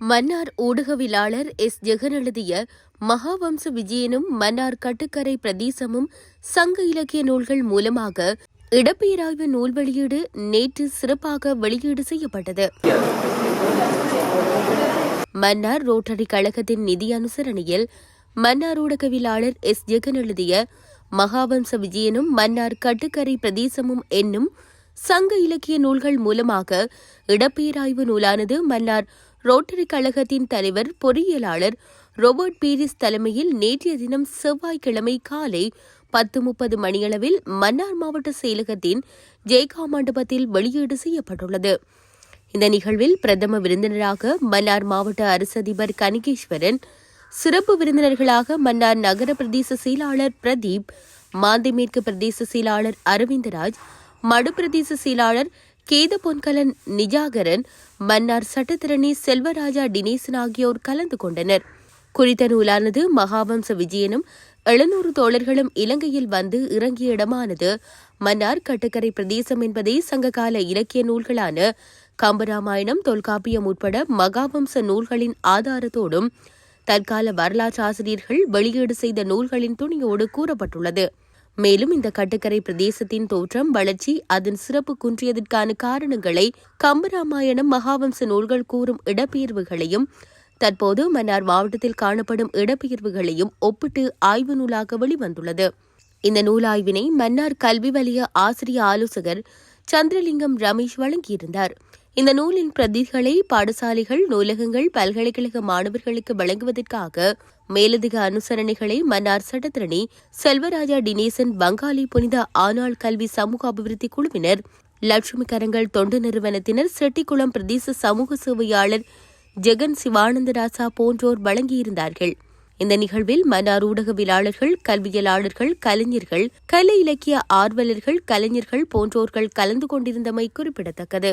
மன்னார் ஊடகவியலாளர் எஸ். ஜெகன் எழுதிய மகாவம்ச விஜயனும் மன்னார் கட்டுக்கரை பிரதேசமும் சங்க இலக்கிய நூல்கள் மூலமாக இடப்பெயராய்வு நூல் வெளியீடு நேற்று சிறப்பாக வெளியீடு செய்யப்பட்டது. மன்னார் ரோட்டரி கழகத்தின் நிதி அனுசரணையில் மன்னார் ஊடகவியலாளர் எஸ். ஜெகன் எழுதிய மகாவம்ச விஜயனும் மன்னார் கட்டுக்கரை பிரதேசமும் என்னும் சங்க இலக்கிய நூல்கள் மூலமாக இடப்பெயராய்வு நூலானது மன்னார் ரோட்டரி கழகத்தின் தலைவர் பொறியியலாளர் ரோபர்ட் பீரிஸ் தலைமையில் நேற்றைய தினம் செவ்வாய்க்கிழமை காலை பத்து முப்பது மணியளவில் மன்னார் மாவட்ட செயலகத்தின் ஜெய்கா மண்டபத்தில் வெளியீடு செய்யப்பட்டுள்ளது. இந்த நிகழ்வில் பிரதம விருந்தினராக மன்னார் மாவட்ட அரசு அதிபர் கனகேஸ்வரன் சிறப்பு விருந்தினர்களாக மன்னார் நகர பிரதேச செயலாளர் பிரதீப் மாந்தி மேற்கு பிரதேச செயலாளர் அரவிந்தராஜ் மடு பிரதேச செயலாளர் கேத பொன்கலன் நிஜாகரன் மன்னார் சட்டத்திரணி செல்வராஜா டினேசன் ஆகியோர் கலந்து கொண்டனர். குறித்த நூலானது மகாவம்ச விஜயனும் எழுநூறு தோழர்களும் இலங்கையில் வந்து இறங்கிய இடமானது. மன்னார் கட்டுக்கரை பிரதேசம் என்பதை சங்ககால இலக்கிய நூல்களான கம்பராமாயணம் தொல்காப்பியம் உட்பட மகாவம்ச நூல்களின் ஆதாரத்தோடும் தற்கால வரலாற்று ஆசிரியர்கள் வெளியீடு செய்த நூல்களின் துணியோடு கூறப்பட்டுள்ளது. மேலும் இந்த கட்டுக்கரை பிரதேசத்தின் தோற்றம் வளர்ச்சி அதன் சிறப்பு குன்றியதற்கான காரணங்களை கம்பராமாயணம் மகாவம்ச நூல்கள் கூறும் இடப்பெயர்வுகளையும் தற்போது மன்னார் மாவட்டத்தில் காணப்படும் இடப்பெயர்வுகளையும் ஒப்பிட்டு ஆய்வு நூலாக வெளிவந்துள்ளது. இந்த நூலாய்வினை மன்னார் கல்வி வலய ஆசிரிய ஆலோசகர் சந்திரலிங்கம் ரமேஷ் வழங்கியிருந்தார். இந்த நூலின் பிரதிகளை பாடசாலைகள் நூலகங்கள் பல்கலைக்கழக மாணவர்களுக்கு வழங்குவதற்காக மேலதிக அனுசரணைகளை மன்னார் சட்டத்திரணி செல்வராஜா டினேசன் பங்காளி புனித ஆனாள் கல்வி சமூக அபிவிருத்தி குழுவினர் லட்சுமி கரங்கள் தொண்டு நிறுவனத்தினர் செட்டிக்குளம் பிரதேச சமூக சேவையாளர் ஜெகன் சிவானந்தராசா போன்றோர் வழங்கியிருந்தார்கள். இந்த நிகழ்வில் மன்னார் ஊடகவியலாளர்கள் கல்வியலாளர்கள் கலைஞர்கள் கலை இலக்கிய ஆர்வலர்கள் கலைஞர்கள் போன்றோர்கள் கலந்து கொண்டிருந்தமை குறிப்பிடத்தக்கது.